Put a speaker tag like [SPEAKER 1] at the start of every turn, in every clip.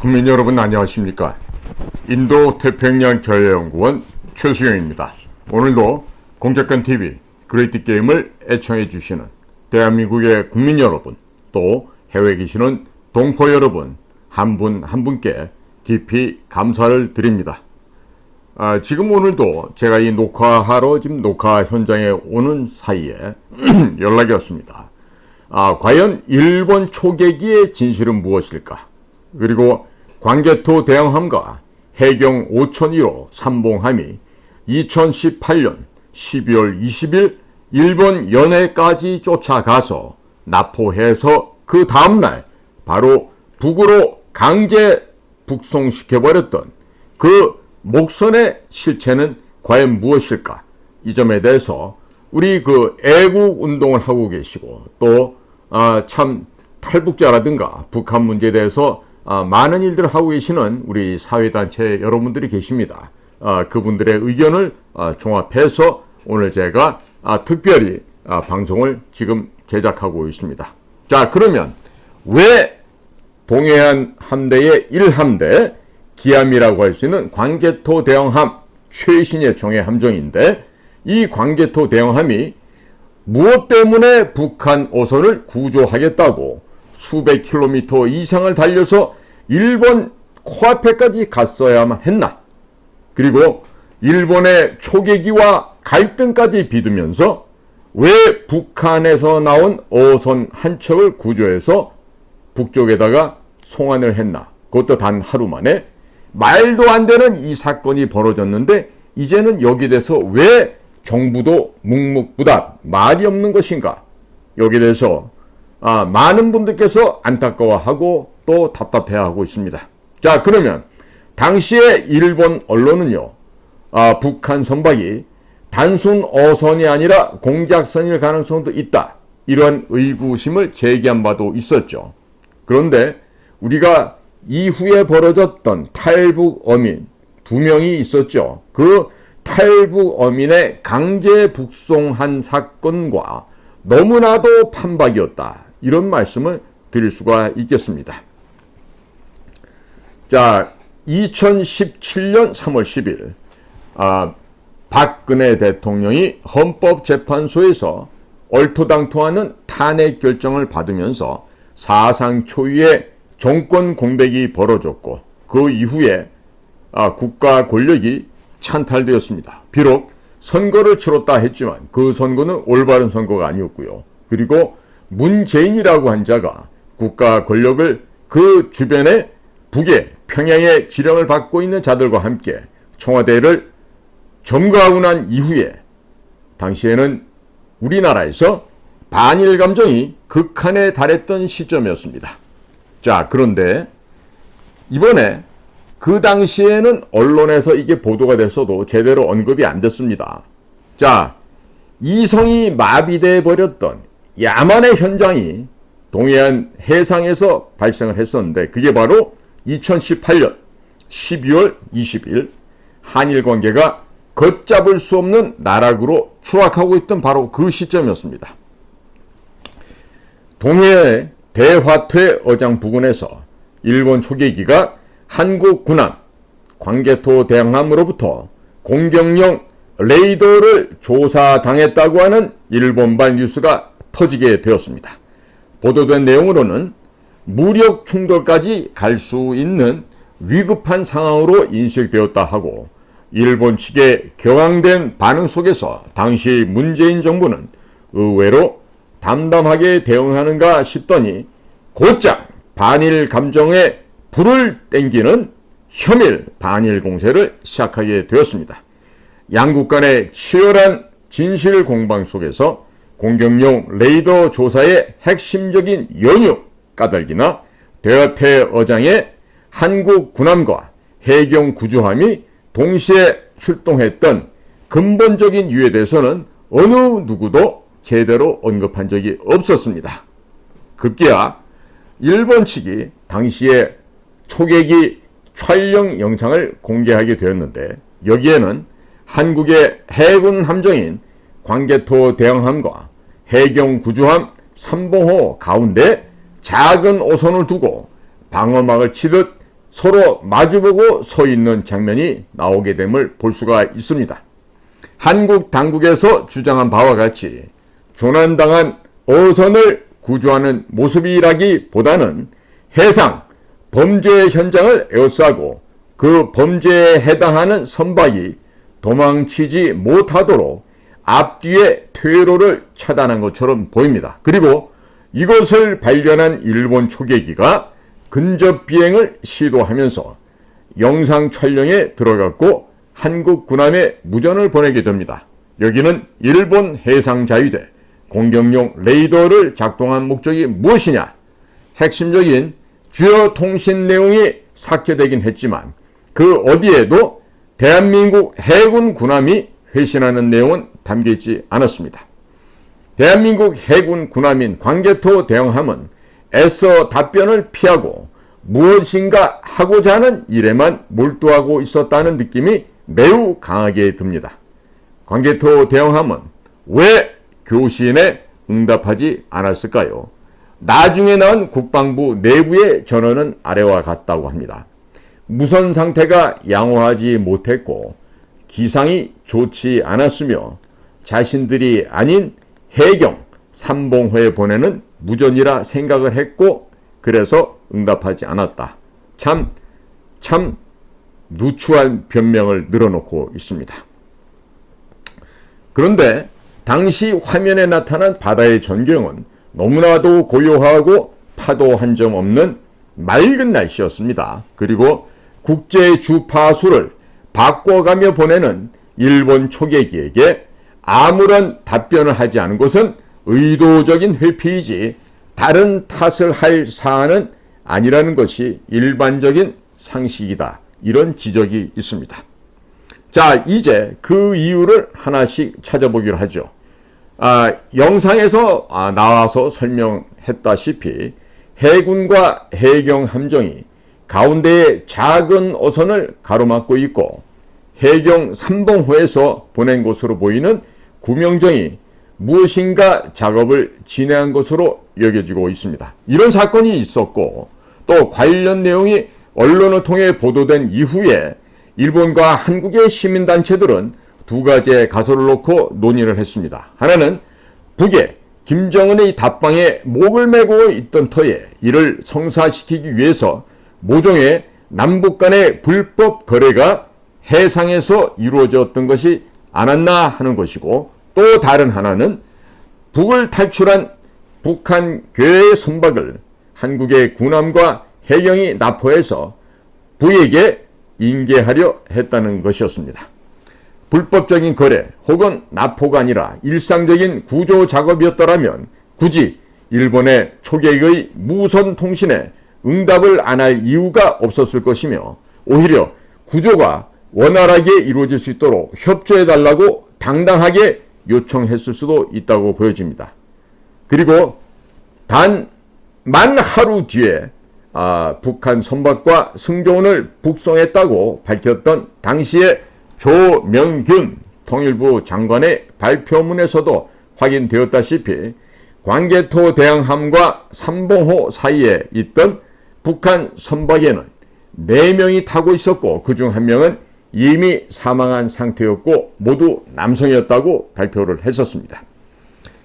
[SPEAKER 1] 국민 여러분 안녕하십니까? 인도 태평양 전략연구원 최수영입니다. 오늘도 공작관 TV 그레이트 게임을 애청해 주시는 대한민국의 국민 여러분 또 해외에 계시는 동포 여러분 한분한 분께 깊이 감사를 드립니다. 아, 지금 오늘도 제가 이 녹화하러 지금 녹화 현장에 오는 사이에 연락이 왔습니다. 아, 과연 일본 초계기의 진실은 무엇일까? 그리고 광개토 대왕함과 해경 5001호 삼봉함이 2018년 12월 20일 일본 연해까지 쫓아가서 납포해서 그 다음날 바로 북으로 강제 북송시켜버렸던 그 목선의 실체는 과연 무엇일까? 이 점에 대해서 우리 그 애국 운동을 하고 계시고 또참 탈북자라든가 북한 문제에 대해서 아, 많은 일들을 하고 계시는 우리 사회단체 여러분들이 계십니다. 아, 그분들의 의견을 아, 종합해서 오늘 제가 아, 특별히 아, 방송을 지금 제작하고 있습니다. 자, 그러면 왜 동해안 함대의 1함대 기함이라고 할 수 있는 광개토 대왕함 최신의 종해 함정인데 이 광개토 대왕함이 무엇 때문에 북한 오선을 구조하겠다고 수백 킬로미터 이상을 달려서 일본 코앞에까지 갔어야만 했나? 그리고 일본의 초계기와 갈등까지 빚으면서 왜 북한에서 나온 어선 한 척을 구조해서 북쪽에다가 송환을 했나? 그것도 단 하루 만에 말도 안 되는 이 사건이 벌어졌는데 이제는 여기에 대해서 왜 정부도 묵묵부답 말이 없는 것인가? 여기에 대해서 아, 많은 분들께서 안타까워하고 또 답답해하고 있습니다. 자 그러면 당시에 일본 언론은요 아, 북한 선박이 단순 어선이 아니라 공작선일 가능성도 있다 이러한 의구심을 제기한 바도 있었죠. 그런데 우리가 이후에 벌어졌던 탈북 어민 두 명이 있었죠. 그 탈북 어민의 강제 북송한 사건과 너무나도 판박이었다. 이런 말씀을 드릴 수가 있겠습니다. 자, 2017년 3월 10일 아, 박근혜 대통령이 헌법재판소에서 얼토당토하는 탄핵 결정을 받으면서 사상 초유의 정권 공백이 벌어졌고 그 이후에 아, 국가 권력이 찬탈되었습니다. 비록 선거를 치렀다 했지만 그 선거는 올바른 선거가 아니었고요. 그리고 문재인이라고 한 자가 국가 권력을 그 주변에 북에 평양의 지령을 받고 있는 자들과 함께 청와대를 점거하고 난 이후에 당시에는 우리나라에서 반일 감정이 극한에 달했던 시점이었습니다. 자, 그런데 이번에 그 당시에는 언론에서 이게 보도가 됐어도 제대로 언급이 안 됐습니다. 자, 이성이 마비돼 버렸던 야만의 현장이 동해안 해상에서 발생을 했었는데 그게 바로 2018년 12월 20일 한일 관계가 걷잡을 수 없는 나락으로 추락하고 있던 바로 그 시점이었습니다. 동해의 대화퇴 어장 부근에서 일본 초계기가 한국 군함 광개토 대항함으로부터 공격용 레이더를 조사당했다고 하는 일본발 뉴스가 터지게 되었습니다. 보도된 내용으로는 무력 충돌까지 갈 수 있는 위급한 상황으로 인식되었다 하고 일본 측의 격앙된 반응 속에서 당시 문재인 정부는 의외로 담담하게 대응하는가 싶더니 곧장 반일 감정에 불을 땡기는 혐일 반일 공세를 시작하게 되었습니다. 양국 간의 치열한 진실 공방 속에서 공격용 레이더 조사의 핵심적인 연유 까닭이나 대화태 어장의 한국 군함과 해경 구조함이 동시에 출동했던 근본적인 이유에 대해서는 어느 누구도 제대로 언급한 적이 없었습니다. 급기야 일본 측이 당시에 초계기 촬영 영상을 공개하게 되었는데 여기에는 한국의 해군 함정인 광개토 대왕함과 해경 구조함 삼봉호 가운데 작은 오선을 두고 방어막을 치듯 서로 마주보고 서 있는 장면이 나오게 됨을 볼 수가 있습니다. 한국 당국에서 주장한 바와 같이 조난당한 어선을 구조하는 모습이라기보다는 해상 범죄 현장을 에워싸고 그 범죄에 해당하는 선박이 도망치지 못하도록 앞뒤의 퇴로를 차단한 것처럼 보입니다. 그리고 이것을 발견한 일본 초계기가 근접 비행을 시도하면서 영상 촬영에 들어갔고 한국 군함에 무전을 보내게 됩니다. 여기는 일본 해상자위대 공격용 레이더를 작동한 목적이 무엇이냐? 핵심적인 주요 통신 내용이 삭제되긴 했지만 그 어디에도 대한민국 해군 군함이 회신하는 내용은 담겨 있지 않았습니다. 대한민국 해군 군함인 광개토 대형함은 애써 답변을 피하고 무엇인가 하고자 하는 일에만 몰두하고 있었다는 느낌이 매우 강하게 듭니다. 광개토 대형함은 왜 교시인에 응답하지 않았을까요? 나중에 나온 국방부 내부의 전원은 아래와 같다고 합니다. 무선 상태가 양호하지 못했고 기상이 좋지 않았으며 자신들이 아닌 해경 삼봉호에 보내는 무전이라 생각을 했고 그래서 응답하지 않았다. 참, 참 누추한 변명을 늘어놓고 있습니다. 그런데 당시 화면에 나타난 바다의 전경은 너무나도 고요하고 파도 한 점 없는 맑은 날씨였습니다. 그리고 국제 주파수를 바꿔가며 보내는 일본 초계기에게 아무런 답변을 하지 않은 것은 의도적인 회피이지 다른 탓을 할 사안은 아니라는 것이 일반적인 상식이다. 이런 지적이 있습니다. 자, 이제 그 이유를 하나씩 찾아보기로 하죠. 아, 영상에서 아, 나와서 설명했다시피 해군과 해경 함정이 가운데에 작은 어선을 가로막고 있고 해경 삼봉호에서 보낸 것으로 보이는 구명정이 무엇인가 작업을 진행한 것으로 여겨지고 있습니다. 이런 사건이 있었고 또 관련 내용이 언론을 통해 보도된 이후에 일본과 한국의 시민단체들은 두 가지의 가설을 놓고 논의를 했습니다. 하나는 북에 김정은의 답방에 목을 메고 있던 터에 이를 성사시키기 위해서 모종의 남북 간의 불법 거래가 해상에서 이루어졌던 것이 않았나 하는 것이고 또 다른 하나는 북을 탈출한 북한 괴의 선박을 한국의 군함과 해경이 납포해서 북에게 인계하려 했다는 것이었습니다. 불법적인 거래 혹은 납포가 아니라 일상적인 구조 작업이었더라면 굳이 일본의 초계의 무선 통신에 응답을 안 할 이유가 없었을 것이며 오히려 구조가 원활하게 이루어질 수 있도록 협조해 달라고 당당하게 요청했을 수도 있다고 보여집니다. 그리고 단 만 하루 뒤에 아, 북한 선박과 승조원을 북송했다고 밝혔던 당시의 조명균 통일부 장관의 발표문에서도 확인되었다시피 광개토 대항함과 삼봉호 사이에 있던 북한 선박에는 4명이 타고 있었고 그 중 한 명은 이미 사망한 상태였고 모두 남성이었다고 발표를 했었습니다.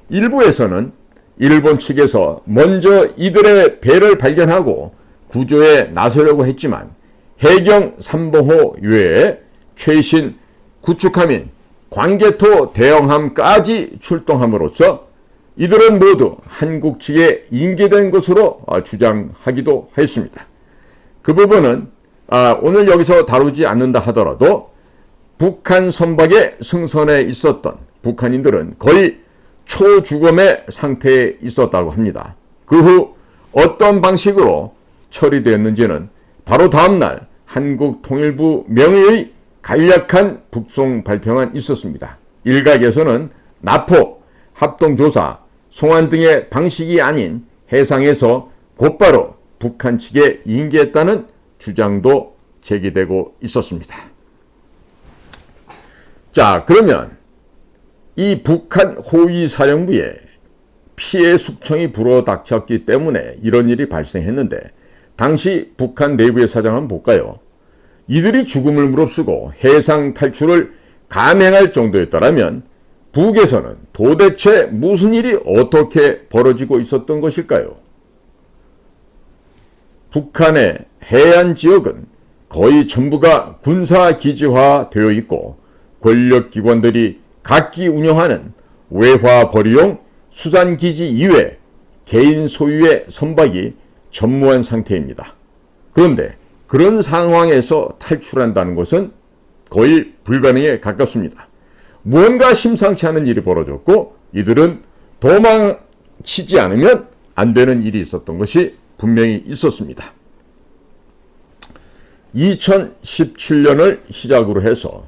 [SPEAKER 1] 일부에서는 일본 측에서 먼저 이들의 배를 발견하고 구조에 나서려고 했지만 해경 삼봉호 외에 최신 구축함인 광개토 대형함까지 출동함으로써 이들은 모두 한국 측에 인계된 것으로 주장하기도 했습니다. 그 부분은 아, 오늘 여기서 다루지 않는다 하더라도 북한 선박의 승선에 있었던 북한인들은 거의 초주검의 상태에 있었다고 합니다. 그 후 어떤 방식으로 처리되었는지는 바로 다음날 한국 통일부 명의의 간략한 북송 발표만 있었습니다. 일각에서는 나포, 합동조사, 송환 등의 방식이 아닌 해상에서 곧바로 북한 측에 인계했다는 주장도 제기되고 있었습니다. 자, 그러면 이 북한 호위 사령부에 피해 숙청이 불어닥쳤기 때문에 이런 일이 발생했는데 당시 북한 내부의 사정 한번 볼까요? 이들이 죽음을 무릅쓰고 해상 탈출을 감행할 정도였다면 북에서는 도대체 무슨 일이 어떻게 벌어지고 있었던 것일까요? 북한의 해안 지역은 거의 전부가 군사 기지화 되어 있고 권력 기관들이 각기 운영하는 외화 벌이용 수산 기지 이외 개인 소유의 선박이 전무한 상태입니다. 그런데 그런 상황에서 탈출한다는 것은 거의 불가능에 가깝습니다. 무언가 심상치 않은 일이 벌어졌고 이들은 도망치지 않으면 안 되는 일이 있었던 것이 분명히 있었습니다. 2017년을 시작으로 해서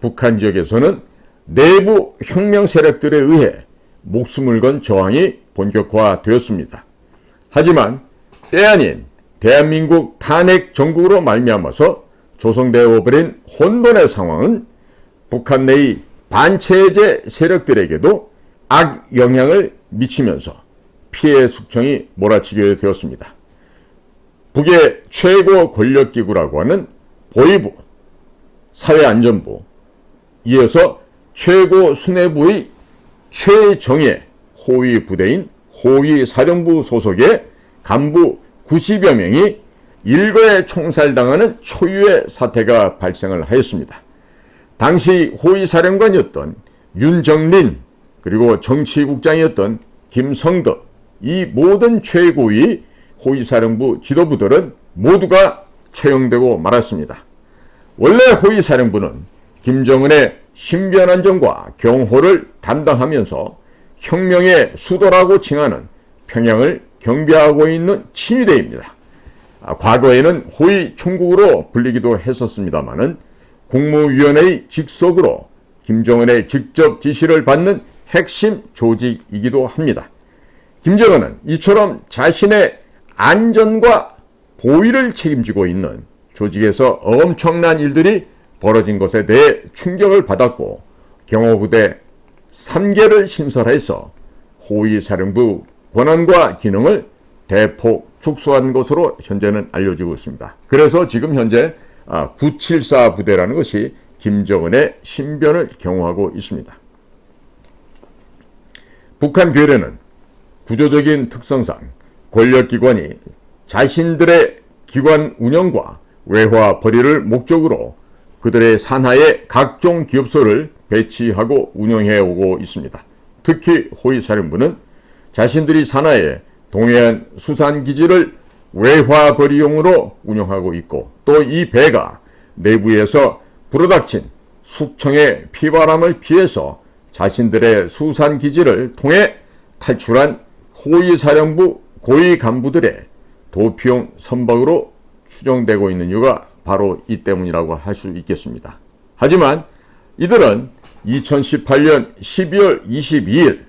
[SPEAKER 1] 북한 지역에서는 내부 혁명 세력들에 의해 목숨을 건 저항이 본격화되었습니다. 하지만 때 아닌 대한민국 탄핵 정국으로 말미암아서 조성되어 버린 혼돈의 상황은 북한 내의 반체제 세력들에게도 악 영향을 미치면서 피해 숙청이 몰아치게 되었습니다. 북의 최고 권력기구라고 하는 보위부, 사회안전부, 이어서 최고 수뇌부의 최정예 호위 부대인 호위 사령부 소속의 간부 90여 명이 일거에 총살당하는 초유의 사태가 발생을 하였습니다. 당시 호위 사령관이었던 윤정린 그리고 정치국장이었던 김성덕 이 모든 최고위 호위사령부 지도부들은 모두가 채용되고 말았습니다. 원래 호위사령부는 김정은의 신변안전과 경호를 담당하면서 혁명의 수도라고 칭하는 평양을 경비하고 있는 친위대입니다. 아, 과거에는 호위 총국으로 불리기도 했었습니다마는 국무위원회의 직속으로 김정은의 직접 지시를 받는 핵심 조직이기도 합니다. 김정은은 이처럼 자신의 안전과 보위를 책임지고 있는 조직에서 엄청난 일들이 벌어진 것에 대해 충격을 받았고 경호부대 3개를 신설해서 호위사령부 권한과 기능을 대폭 축소한 것으로 현재는 알려지고 있습니다. 그래서 지금 현재 974 아, 부대라는 것이 김정은의 신변을 경호하고 있습니다. 북한 괴뢰는 구조적인 특성상 권력기관이 자신들의 기관 운영과 외화 벌이를 목적으로 그들의 산하에 각종 기업소를 배치하고 운영해 오고 있습니다. 특히 호위사령부는 자신들이 산하에 동해안 수산기지를 외화벌이용으로 운영하고 있고 또 이 배가 내부에서 불어닥친 숙청의 피바람을 피해서 자신들의 수산기지를 통해 탈출한 호위사령부 고위 간부들의 도피용 선박으로 추정되고 있는 이유가 바로 이 때문이라고 할 수 있겠습니다. 하지만 이들은 2018년 12월 22일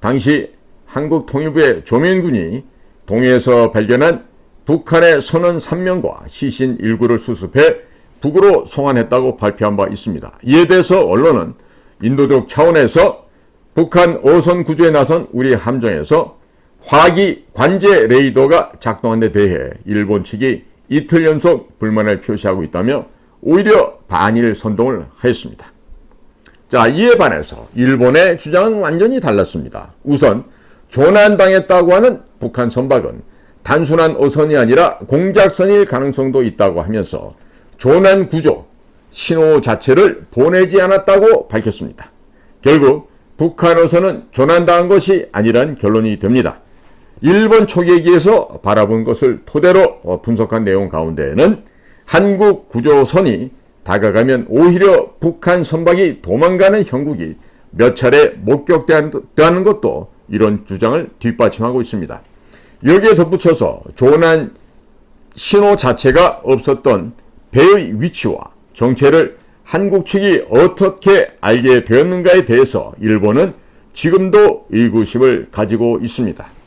[SPEAKER 1] 당시 한국통일부의 조민군이 동해에서 발견한 북한의 선원 3명과 시신 1구를 수습해 북으로 송환했다고 발표한 바 있습니다. 이에 대해서 언론은 인도적 차원에서 북한 어선 구조에 나선 우리 함정에서 화기 관제 레이더가 작동한 데 대해 일본 측이 이틀 연속 불만을 표시하고 있다며 오히려 반일 선동을 하였습니다. 자, 이에 반해서 일본의 주장은 완전히 달랐습니다. 우선 조난당했다고 하는 북한 선박은 단순한 어선이 아니라 공작선일 가능성도 있다고 하면서 조난 구조, 신호 자체를 보내지 않았다고 밝혔습니다. 결국 북한 어선은 조난당한 것이 아니란 결론이 됩니다. 일본 초계기에서 바라본 것을 토대로 어, 분석한 내용 가운데에는 한국 구조선이 다가가면 오히려 북한 선박이 도망가는 형국이 몇 차례 목격되는 것도 이런 주장을 뒷받침하고 있습니다. 여기에 덧붙여서 조난 신호 자체가 없었던 배의 위치와 정체를 한국 측이 어떻게 알게 되었는가에 대해서 일본은 지금도 의구심을 가지고 있습니다.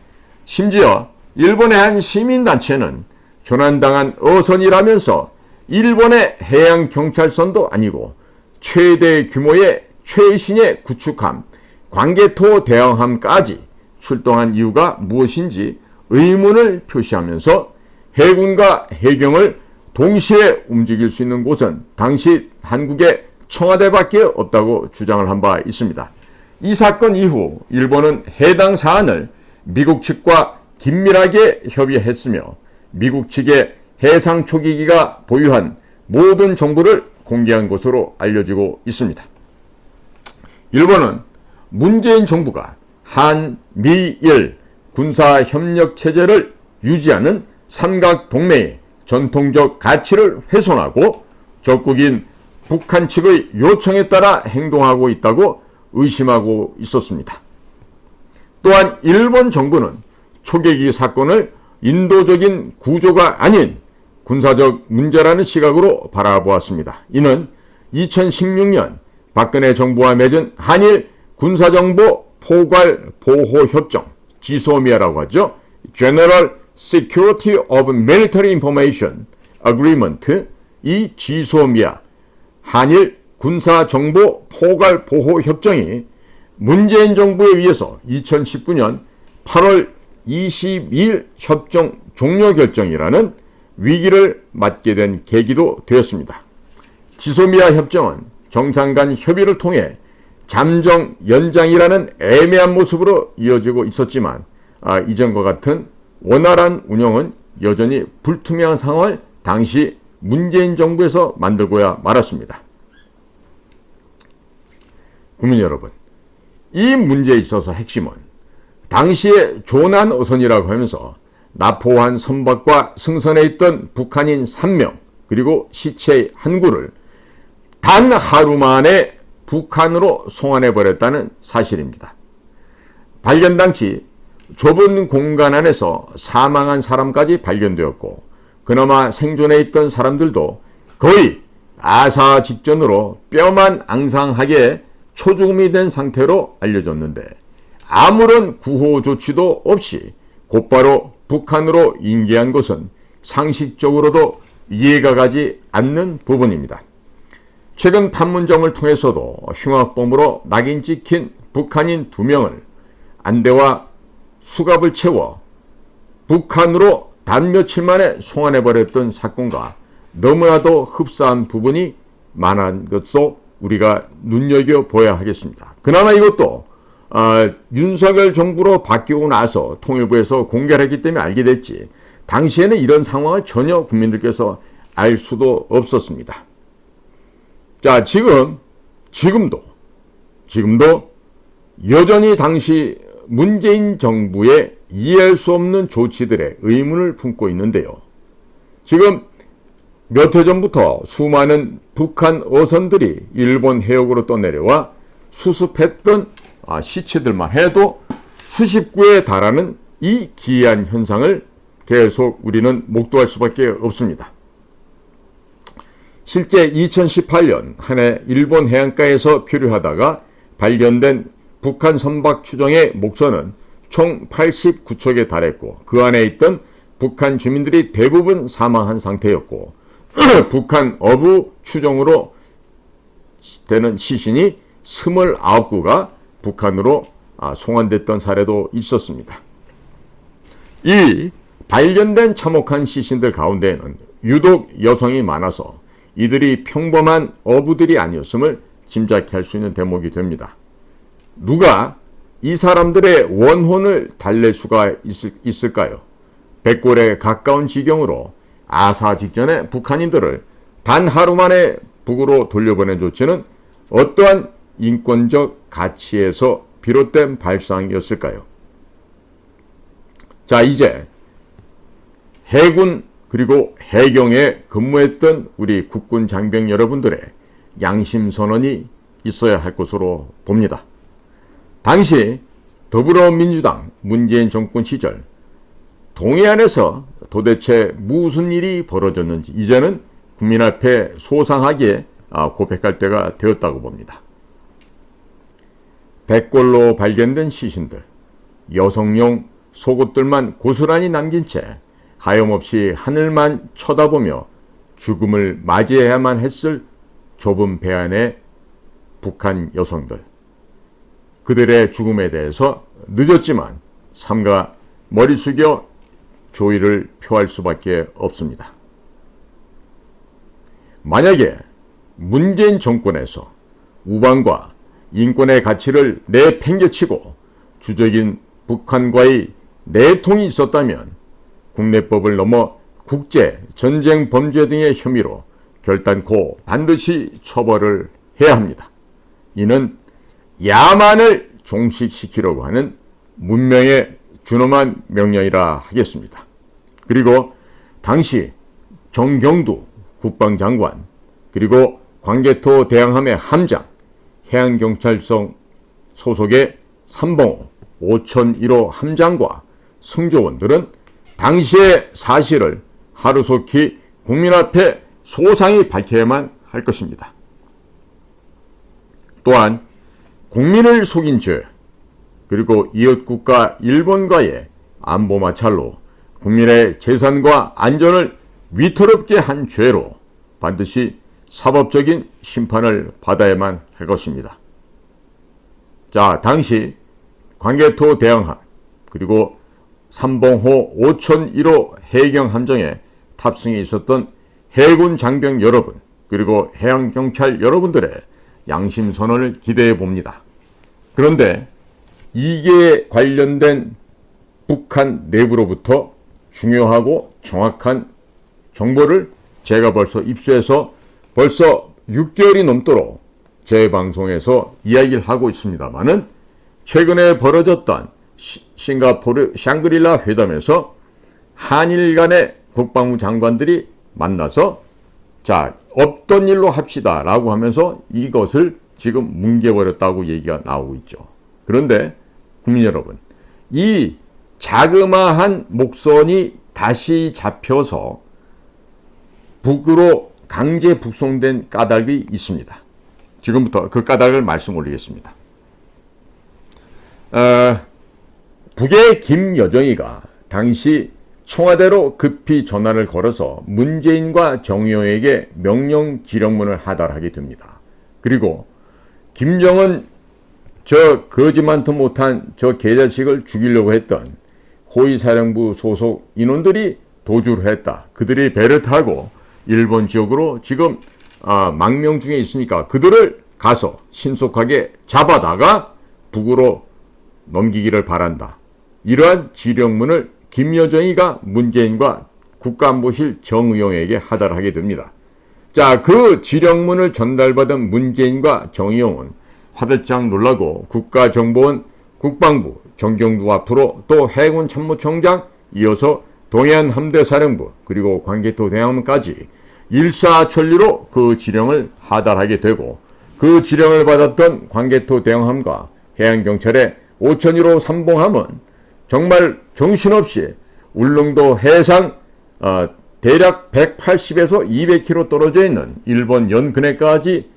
[SPEAKER 1] 심지어 일본의 한 시민단체는 조난당한 어선이라면서 일본의 해양경찰선도 아니고 최대 규모의 최신의 구축함, 관계토 대항함까지 출동한 이유가 무엇인지 의문을 표시하면서 해군과 해경을 동시에 움직일 수 있는 곳은 당시 한국의 청와대밖에 없다고 주장을 한 바 있습니다. 이 사건 이후 일본은 해당 사안을 미국 측과 긴밀하게 협의했으며 미국 측의 해상 초기기가 보유한 모든 정보를 공개한 것으로 알려지고 있습니다. 일본은 문재인 정부가 한미일 군사 협력 체제를 유지하는 삼각 동맹의 전통적 가치를 훼손하고 적국인 북한 측의 요청에 따라 행동하고 있다고 의심하고 있었습니다. 또한 일본 정부는 초계기 사건을 인도적인 구조가 아닌 군사적 문제라는 시각으로 바라보았습니다. 이는 2016년 박근혜 정부와 맺은 한일 군사정보 포괄 보호 협정 지소미아라고 하죠. General Security of Military Information Agreement 이 지소미아 한일 군사정보 포괄 보호 협정이 문재인 정부에 의해서 2019년 8월 22일 협정 종료 결정이라는 위기를 맞게 된 계기도 되었습니다. 지소미아 협정은 정상 간 협의를 통해 잠정 연장이라는 애매한 모습으로 이어지고 있었지만 아, 이전과 같은 원활한 운영은 여전히 불투명한 상황을 당시 문재인 정부에서 만들고야 말았습니다. 국민 여러분, 이 문제에 있어서 핵심은 당시에 조난 어선이라고 하면서 나포한 선박과 승선해 있던 북한인 3명 그리고 시체 한 구를 단 하루 만에 북한으로 송환해 버렸다는 사실입니다. 발견 당시 좁은 공간 안에서 사망한 사람까지 발견되었고 그나마 생존해 있던 사람들도 거의 아사 직전으로 뼈만 앙상하게 초죽음이 된 상태로 알려졌는데 아무런 구호 조치도 없이 곧바로 북한으로 인계한 것은 상식적으로도 이해가 가지 않는 부분입니다. 최근 판문점을 통해서도 흉악범으로 낙인 찍힌 북한인 두 명을 안대와 수갑을 채워 북한으로 단 며칠 만에 송환해버렸던 사건과 너무나도 흡사한 부분이 많은 것도 우리가 눈여겨보아야 하겠습니다. 그나마 이것도 어, 윤석열 정부로 바뀌고 나서 통일부에서 공개를 했기 때문에 알게 됐지 당시에는 이런 상황을 전혀 국민들께서 알 수도 없었습니다. 자, 지금, 지금도, 지금도 여전히 당시 문재인 정부의 이해할 수 없는 조치들의 의문을 품고 있는데요. 지금 몇 해 전부터 수많은 북한 어선들이 일본 해역으로 떠내려와 수습했던 아, 시체들만 해도 수십 구에 달하는 이 기이한 현상을 계속 우리는 목도할 수밖에 없습니다. 실제 2018년 한 해 일본 해안가에서 표류하다가 발견된 북한 선박 추정의 목선은 총 89척에 달했고 그 안에 있던 북한 주민들이 대부분 사망한 상태였고 북한 어부 추정으로 되는 시신이 29구가 북한으로 아, 송환됐던 사례도 있었습니다. 이 발견된 참혹한 시신들 가운데에는 유독 여성이 많아서 이들이 평범한 어부들이 아니었음을 짐작할 수 있는 대목이 됩니다. 누가 이 사람들의 원혼을 달랠 수가 있을, 까요 백골에 가까운 지경으로 아사 직전에 북한인들을 단 하루 만에 북으로 돌려보낸 조치는 어떠한 인권적 가치에서 비롯된 발상이었을까요? 자, 이제 해군 그리고 해경에 근무했던 우리 국군 장병 여러분들의 양심 선언이 있어야 할 것으로 봅니다. 당시 더불어민주당 문재인 정권 시절 동해안에서 도대체 무슨 일이 벌어졌는지 이제는 국민 앞에 소상하게 아, 고백할 때가 되었다고 봅니다. 백골로 발견된 시신들, 여성용 속옷들만 고스란히 남긴 채 하염없이 하늘만 쳐다보며 죽음을 맞이해야만 했을 좁은 배 안의 북한 여성들. 그들의 죽음에 대해서 늦었지만 삼가 머리 숙여 조의를 표할 수밖에 없습니다. 만약에 문재인 정권에서 우방과 인권의 가치를 내팽개치고 주적인 북한과의 내통이 있었다면 국내법을 넘어 국제 전쟁 범죄 등의 혐의로 결단코 반드시 처벌을 해야 합니다. 이는 야만을 종식시키려고 하는 문명의 준엄한 명령이라 하겠습니다. 그리고 당시 정경두 국방장관 그리고 광개토 대항함의 함장 해양경찰청 소속의 삼봉호 5001호 함장과 승조원들은 당시의 사실을 하루속히 국민 앞에 소상히 밝혀야만 할 것입니다. 또한 국민을 속인 죄 그리고 이웃국가 일본과의 안보 마찰로 국민의 재산과 안전을 위태롭게 한 죄로 반드시 사법적인 심판을 받아야만 할 것입니다. 자, 당시 광개토 대항함 그리고 삼봉호 5001호 해경 함정에 탑승해 있었던 해군 장병 여러분 그리고 해양경찰 여러분들의 양심 선언을 기대해 봅니다. 그런데 이게 관련된 북한 내부로부터 중요하고 정확한 정보를 제가 벌써 입수해서 벌써 6개월이 넘도록 제 방송에서 이야기를 하고 있습니다만은 최근에 벌어졌던 시, 싱가포르 샹그릴라 회담에서 한일 간의 국방부 장관들이 만나서 자 없던 일로 합시다 라고 하면서 이것을 지금 뭉개버렸다고 얘기가 나오고 있죠. 그런데 국민 여러분, 이 자그마한 목선이 다시 잡혀서 북으로 강제 북송된 까닭이 있습니다. 지금부터 그 까닭을 말씀 올리겠습니다. 어, 북의 김여정이가 당시 청와대로 급히 전화를 걸어서 문재인과 정의용에게 명령 지령문을 하달하게 됩니다. 그리고 김정은 저 거지만도 못한 저 개자식을 죽이려고 했던 호위사령부 소속 인원들이 도주를 했다. 그들이 배를 타고 일본 지역으로 지금 아, 망명 중에 있으니까 그들을 가서 신속하게 잡아다가 북으로 넘기기를 바란다. 이러한 지령문을 김여정이가 문재인과 국가안보실 정의용에게 하달하게 됩니다. 자, 그 지령문을 전달받은 문재인과 정의용은 화들짝 놀라고 국가정보원 국방부 정경두 앞으로 또 해군 참모총장 이어서 동해안 함대 사령부 그리고 광개토 대항함까지 일사천리로 그 지령을 하달하게 되고 그 지령을 받았던 광개토 대항함과 해양경찰의 5천리로 삼봉함은 정말 정신없이 울릉도 해상 어, 대략 180에서 200km 떨어져 있는 일본 연근해까지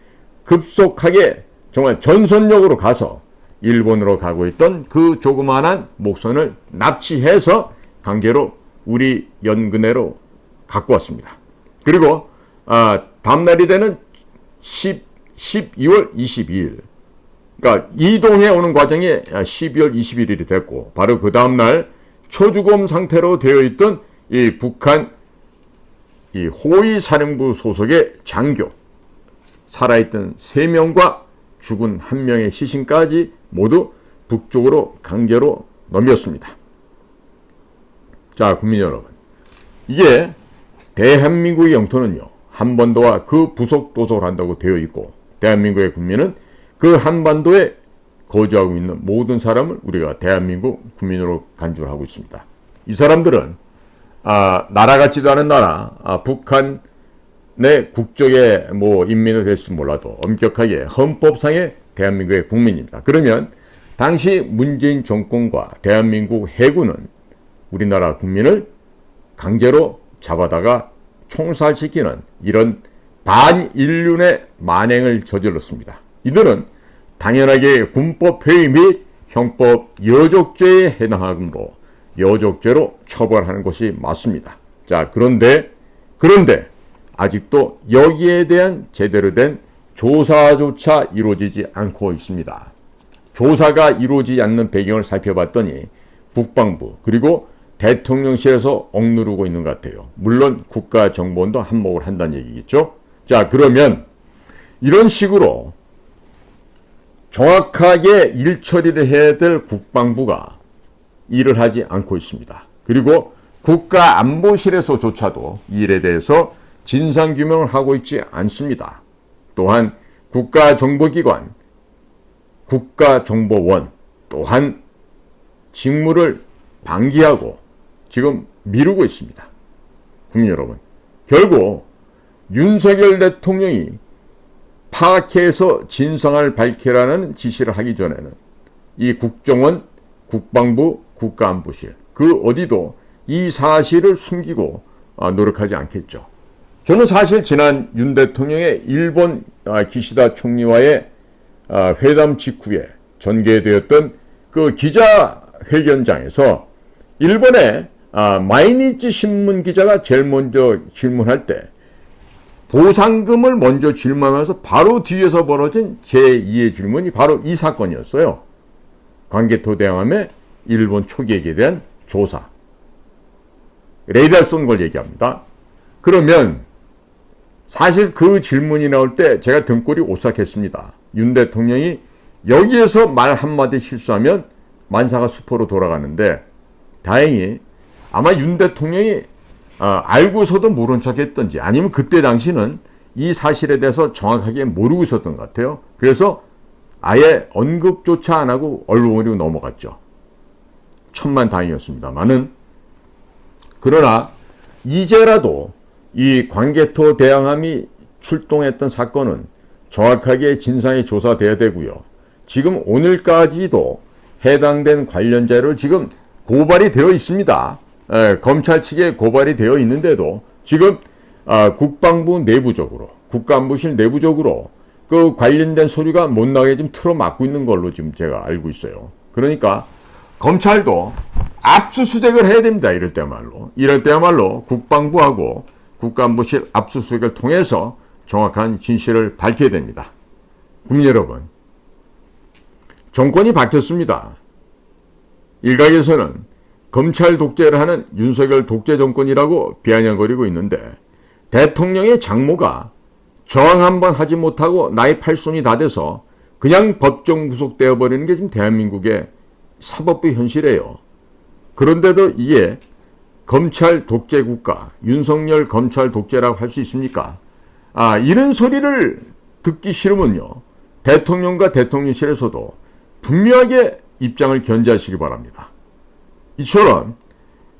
[SPEAKER 1] 급속하게 정말 전선력으로 가서 일본으로 가고 있던 그 조그마한 목선을 납치해서 강제로 우리 연근해로 갖고 왔습니다. 그리고 아, 다음날이 되는 10, 12월 22일 그러니까 이동해 오는 과정이 12월 21일이 됐고 바로 그 다음날 초주검 상태로 되어 있던 이 북한 이 호위 사령부 소속의 장교 살아있던 3명과 죽은 1명의 시신까지 모두 북쪽으로 강제로 넘겼습니다. 자, 국민 여러분. 이게 대한민국의 영토는요. 한반도와 그 부속 도서를 한다고 되어 있고 대한민국의 국민은 그 한반도에 거주하고 있는 모든 사람을 우리가 대한민국 국민으로 간주를 하고 있습니다. 이 사람들은 아, 나라 같지도 않은 나라, 아, 북한 내 국적의 뭐 인민이 될지 몰라도 엄격하게 헌법상의 대한민국의 국민입니다. 그러면 당시 문재인 정권과 대한민국 해군은 우리나라 국민을 강제로 잡아다가 총살시키는 이런 반인륜의 만행을 저질렀습니다. 이들은 당연하게 군법 회의 및 형법 여족죄에 해당하므로 여족죄로 처벌하는 것이 맞습니다. 자, 그런데 그런데 아직도 여기에 대한 제대로 된 조사조차 이루어지지 않고 있습니다. 조사가 이루어지지 않는 배경을 살펴봤더니 국방부 그리고 대통령실에서 억누르고 있는 것 같아요. 물론 국가정보원도 한몫을 한다는 얘기겠죠. 자, 그러면 이런 식으로 정확하게 일 처리를 해야 될 국방부가 일을 하지 않고 있습니다. 그리고 국가안보실에서조차도 이 일에 대해서 진상규명을 하고 있지 않습니다. 또한 국가정보기관, 국가정보원 또한 직무를 방기하고 지금 미루고 있습니다. 국민 여러분, 결국 윤석열 대통령이 파악해서 진상을 밝히라는 지시를 하기 전에는 이 국정원, 국방부, 국가안보실 그 어디도 이 사실을 숨기고 아, 노력하지 않겠죠. 저는 사실 지난 윤 대통령의 일본 아, 기시다 총리와의 아, 회담 직후에 전개되었던 그 기자회견장에서 일본의 마이니치 신문 기자가 제일 먼저 질문할 때 보상금을 먼저 질문하면서 바로 뒤에서 벌어진 제2의 질문이 바로 이 사건이었어요. 관계토 대항함의 일본 초기에 대한 조사. 레이더 쏜걸 얘기합니다. 그러면 사실 그 질문이 나올 때 제가 등골이 오싹했습니다. 윤 대통령이 여기에서 말 한마디 실수하면 만사가 수포로 돌아가는데 다행히 아마 윤 대통령이 어, 알고서도 모른 척 했던지 아니면 그때 당시는 이 사실에 대해서 정확하게 모르고 있었던 것 같아요. 그래서 아예 언급조차 안 하고 언론으로 넘어갔죠. 천만 다행이었습니다만은 그러나 이제라도 이 광개토 대항함이 출동했던 사건은 정확하게 진상이 조사돼야 되고요. 지금 오늘까지도 해당된 관련자를 지금 고발이 되어 있습니다. 에, 검찰 측에 고발이 되어 있는데도 지금 아, 국방부 내부적으로 국가안보실 내부적으로 그 관련된 소리가 못 나게 지금 틀어막고 있는 걸로 지금 제가 알고 있어요. 그러니까 검찰도 압수수색을 해야 됩니다. 이럴 때야말로. 이럴 때야말로 국방부하고 국가안보실 압수수색을 통해서 정확한 진실을 밝혀야 됩니다. 국민 여러분, 정권이 바뀌었습니다. 일각에서는 검찰 독재를 하는 윤석열 독재 정권이라고 비아냥거리고 있는데 대통령의 장모가 저항 한번 하지 못하고 나이 팔순이 다 돼서 그냥 법정 구속되어 버리는 게 지금 대한민국의 사법부 현실이에요. 그런데도 이게 검찰 독재 국가, 윤석열 검찰 독재라고 할 수 있습니까? 아, 이런 소리를 듣기 싫으면요. 대통령과 대통령실에서도 분명하게 입장을 견제하시기 바랍니다. 이처럼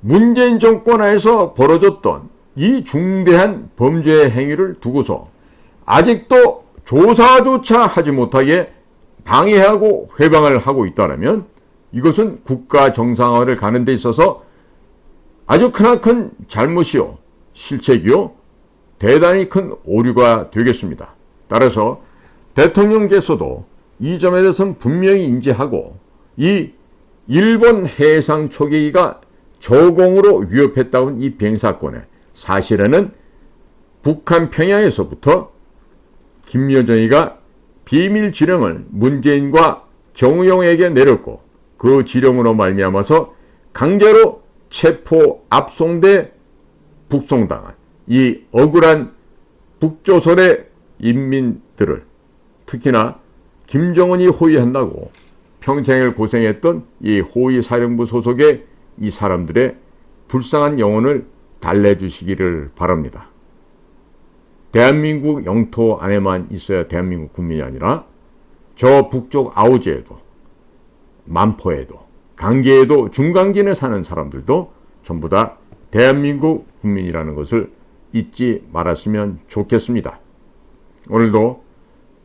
[SPEAKER 1] 문재인 정권 하에서 벌어졌던 이 중대한 범죄 행위를 두고서 아직도 조사조차 하지 못하게 방해하고 회방을 하고 있다면 이것은 국가 정상화를 가는 데 있어서 아주 크나큰 잘못이요, 실책이요, 대단히 큰 오류가 되겠습니다. 따라서 대통령께서도 이 점에 대해서는 분명히 인지하고 이 일본 해상 초계기가 저공으로 위협했다는 이 비행 사건에 사실에는 북한 평양에서부터 김여정이가 비밀 지령을 문재인과 정우영에게 내렸고 그 지령으로 말미암아서 강제로 체포 압송돼 북송당한 이 억울한 북조선의 인민들을 특히나 김정은이 호위한다고 평생을 고생했던 이 호위 사령부 소속의 이 사람들의 불쌍한 영혼을 달래주시기를 바랍니다. 대한민국 영토 안에만 있어야 대한민국 국민이 아니라 저 북쪽 아우지에도 만포에도 강계에도 중간진에 사는 사람들도 전부 다 대한민국 국민이라는 것을 잊지 말았으면 좋겠습니다. 오늘도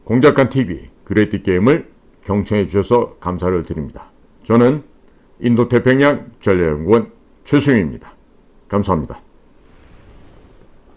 [SPEAKER 1] 공작관 TV 그레이트 게임을 경청해 주셔서 감사를 드립니다. 저는 인도 태평양 전략연구원 최수영입니다. 감사합니다.